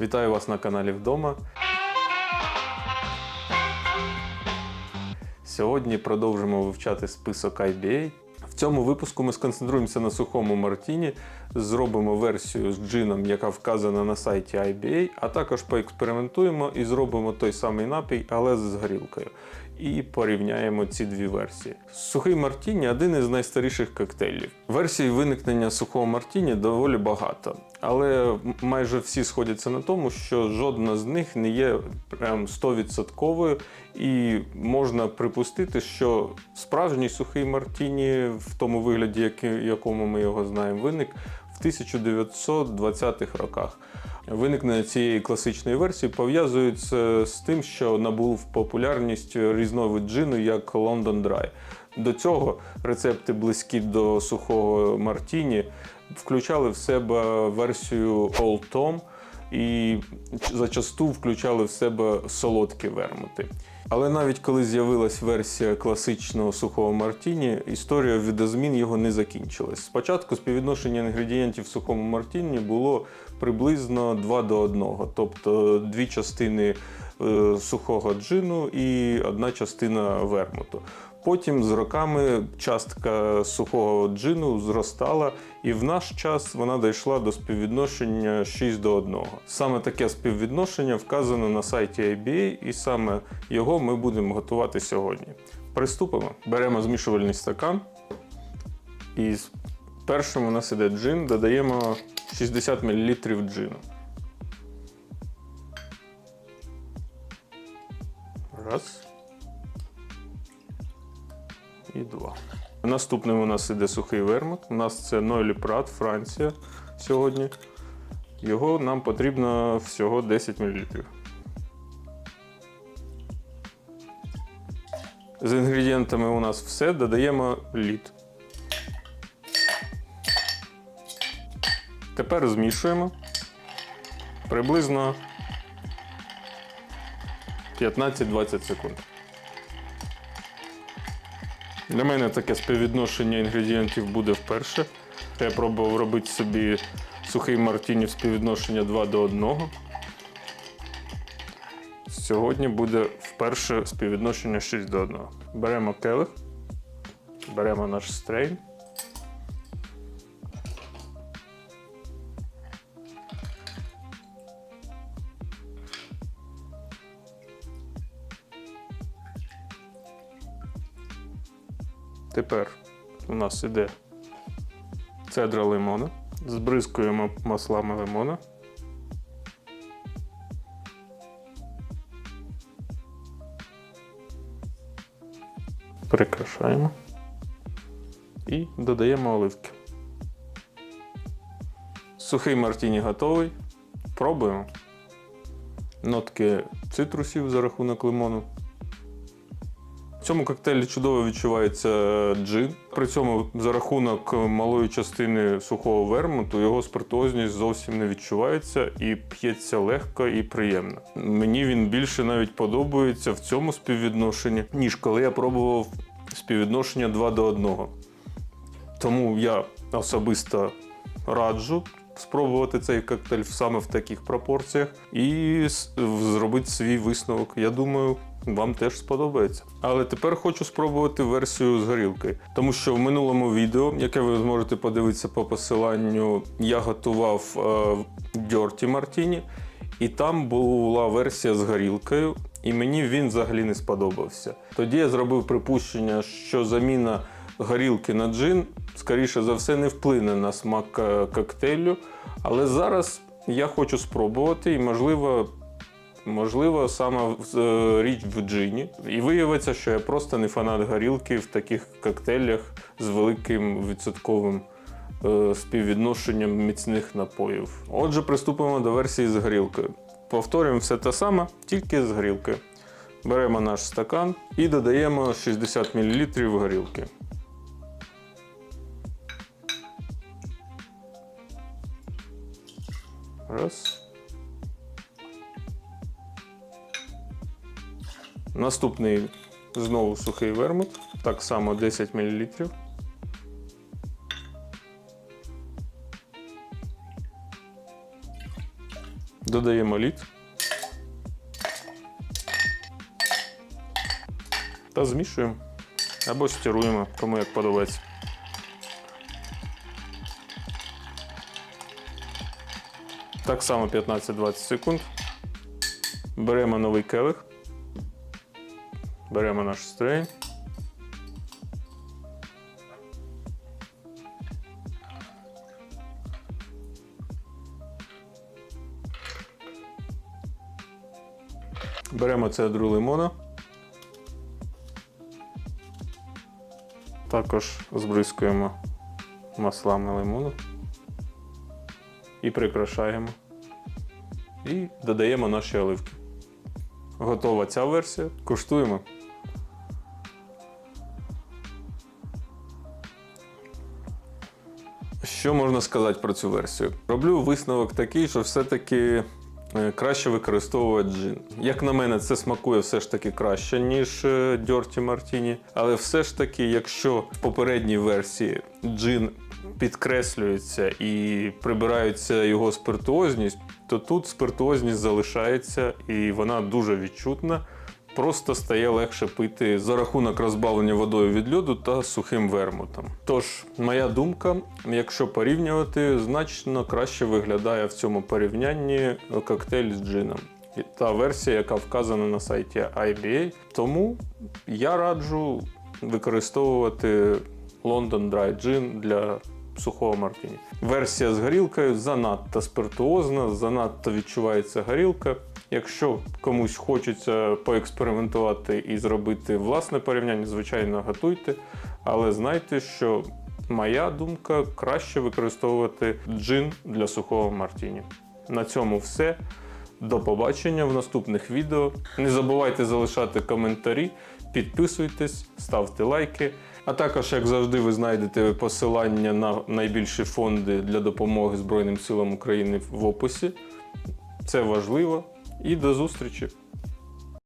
Вітаю вас на каналі Вдома. Сьогодні продовжимо вивчати список IBA. В цьому випуску ми сконцентруємося на сухому Мартіні, зробимо версію з джином, яка вказана на сайті IBA, а також поекспериментуємо і зробимо той самий напій, але з горілкою. І порівняємо ці дві версії. Сухий Мартіні один із найстаріших коктейлів. Версій виникнення сухого Мартіні доволі багато, але майже всі сходяться на тому, що жодна з них не є прям 100% і можна припустити, що справжній сухий Мартіні в тому вигляді, якому ми його знаємо, виник в 1920-х роках. Виникнення цієї класичної версії пов'язується з тим, що набув популярність різновид джину як London Dry. До цього рецепти близькі до сухого Мартіні включали в себе версію Old Tom і зачасту включали в себе солодкі вермути. Але навіть коли з'явилась версія класичного сухого Мартіні, історія відозмін його не закінчилась. Спочатку співвідношення інгредієнтів в сухому Мартіні було приблизно 2 до 1, тобто дві частини е, сухого джину і одна частина вермуту. Потім з роками частка сухого джину зростала, і в наш час вона дійшла до співвідношення 6 до 1. Саме таке співвідношення вказано на сайті IBA, і саме його ми будемо готувати сьогодні. Приступимо. Беремо змішувальний стакан. І першим у нас іде джин, додаємо 60 мл джину. Раз. І два. Наступним у нас іде сухий вермут. У нас це Нойлі Прат, Франція сьогодні. Його нам потрібно всього 10 мл. З інгредієнтами у нас все. Додаємо лід. Тепер змішуємо приблизно 15-20 секунд. Для мене таке співвідношення інгредієнтів буде вперше. Я пробував робити собі сухий мартіні співвідношення 2 до 1. Сьогодні буде вперше співвідношення 6 до 1. Беремо келих, беремо наш стрейн. Тепер у нас іде цедра лимона. Збризкуємо маслами лимона. Прикрашаємо. І додаємо оливки. Сухий мартіні готовий. Пробуємо. Нотки цитрусів за рахунок лимону. В цьому коктейлі чудово відчувається джин. При цьому за рахунок малої частини сухого вермуту його спиртуозність зовсім не відчувається і п'ється легко і приємно. Мені він більше навіть подобається в цьому співвідношенні, ніж коли я пробував співвідношення 2 до 1. Тому я особисто раджу спробувати цей коктейль саме в таких пропорціях і зробити свій висновок. Я думаю, вам теж сподобається. Але тепер хочу спробувати версію з горілкою, тому що в минулому відео, яке ви зможете подивитися по посиланню, я готував е, Дьорті Мартіні, і там була версія з горілкою, і мені він взагалі не сподобався. Тоді я зробив припущення, що заміна горілки на джин, скоріше за все, не вплине на смак е, коктейлю. Але зараз я хочу спробувати і, можливо, можливо, саме е, річ в джині. І виявиться, що я просто не фанат горілки в таких коктейлях з великим відсотковим е, співвідношенням міцних напоїв. Отже, приступимо до версії з горілкою. Повторюємо все те саме, тільки з горілкою. Беремо наш стакан і додаємо 60 мл горілки. Раз. Наступний знову сухий вермут, так само 10 мл. Додаємо лід. Та змішуємо. Або стируємо, кому як подобається. Так само 15-20 секунд. Беремо новий келих. Беремо наш стрейн. Беремо цедру лимона. Також збризкуємо маслами лимону і прикрашаємо. І додаємо наші оливки. Готова ця версія. Куштуємо. Що можна сказати про цю версію? Роблю висновок такий, що все-таки е, краще використовувати джин. Як на мене, це смакує все ж таки краще, ніж е, Dirty Martini. Але все ж таки, якщо в попередній версії джин підкреслюється і прибирається його спиртуозність, то тут спиртуозність залишається і вона дуже відчутна. Просто стає легше пити за рахунок розбавлення водою від льоду та сухим вермутом. Тож, моя думка, якщо порівнювати, значно краще виглядає в цьому порівнянні коктейль з джином. І Та версія, яка вказана на сайті IBA. Тому я раджу використовувати London Dry Gin для сухого мартіні. Версія з горілкою занадто спиртуозна, занадто відчувається горілка. Якщо комусь хочеться поекспериментувати і зробити власне порівняння, звичайно, готуйте. Але знайте, що моя думка краще використовувати джин для сухого мартіні. На цьому все. До побачення в наступних відео. Не забувайте залишати коментарі, підписуйтесь, ставте лайки. А також, як завжди, ви знайдете посилання на найбільші фонди для допомоги Збройним силам України в описі. Це важливо. І до зустрічі!